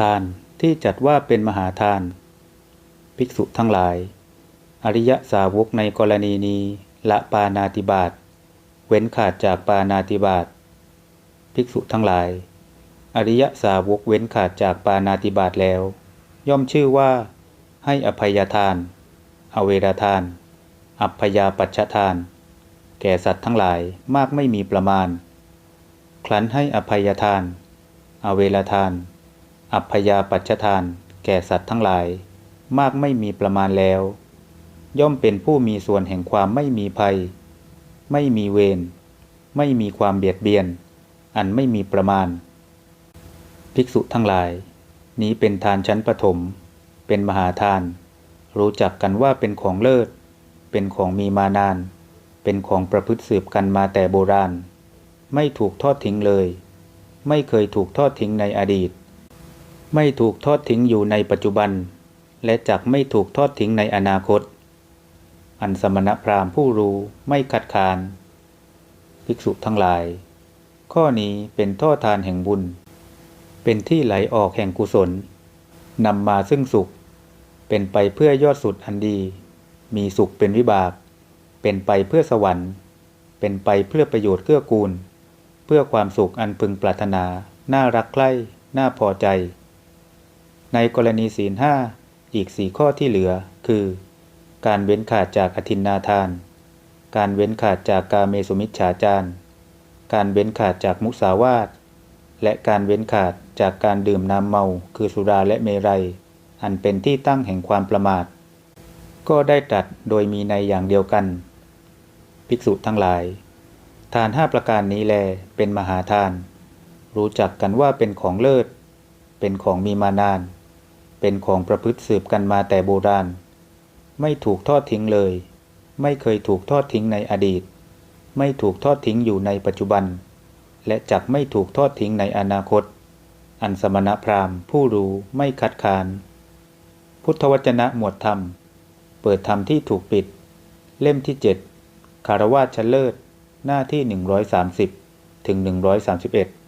ทานที่จัดว่าเป็นมหาทาน ภิกษุทั้งหลาย อริยสาวกในกรณีนี้ละปานาติบาตเว้นขาดจากปานาติบาตภิกษุทั้งหลาย อริยสาวกเว้นขาดจากปานาติบาตแล้ว ย่อมชื่อว่า ให้อภัยทาน อเวรทาน อัพยาปัชชทาน แก่สัตว์ทั้งหลายมากไม่มีประมาณ ครั้นให้อภัยทาน อเวรทาน อัพยาปัชทาน แก่สัตว์ทั้งหลาย มากไม่มีประมาณแล้ว ย่อมเป็นผู้มีส่วนแห่งความไม่มีภัย ไม่มีเวรไม่มีความเบียดเบียน อันไม่มีประมาณ ภิกษุทั้งหลาย นี้เป็นทานชั้นปฐมเป็นมหาทาน รู้จักกันว่าเป็นของเลิศ เป็นของมีมานาน เป็นของประพฤติสืบกันมาแต่โบราณ ไม่ถูกทอดทิ้งเลย ไม่เคยถูกทอดทิ้งในอดีต ไม่ถูกทอดทิ้งอยู่ในปัจจุบัน และจักไม่ถูกทอดทิ้งในอนาคต อันสมณพราหมณ์ผู้รู้ไม่คัดค้าน ภิกษุทั้งหลาย ข้อนี้เป็นท่อทานแห่งบุญ เป็นที่ไหลออกแห่งกุศลนำมาซึ่งสุข เป็นไปเพื่อยอดสุดอันดี มีสุขเป็นวิบาก เป็นไปเพื่อสวรรค์ เป็นไปเพื่อประโยชน์เกื้อกูล เพื่อความสุขอันพึงปรารถนา น่ารักใคร่ น่าพอใจ ในกรณีศีลห้าอีกสี่ข้อที่เหลือ คือ การเว้นขาดจากอธินนาทาน การเว้นขาดจากกาเมสุมิชฌาจารการเว้นขาดจากมุสาวาท และการเว้นขาดจากการดื่มน้ำเมา คือสุราและเมรัย อันเป็นที่ตั้งแห่งความประมาท ก็ได้ตรัสโดยมีในอย่างเดียวกัน ภิกษุทั้งหลาย ทานห้าประการนี้แลเป็นมหาทาน รู้จักกันว่าเป็นของเลิศ เป็นของมีมานาน เป็นของประพฤติสืบกันมาแต่โบราณ ไม่ถูกทอดทิ้งเลย ไม่เคยถูกทอดทิ้งในอดีต ไม่ถูกทอดทิ้งอยู่ในปัจจุบัน และจักไม่ถูกทอดทิ้งในอนาคต อันสมณพราหมณ์ผู้รู้ไม่คัดค้าน พุทธวจนะหมวดธรรม เปิดธรรมที่ถูกปิด เล่มที่ 7คารวาชเลิศ หน้าที่ 130 ถึง 131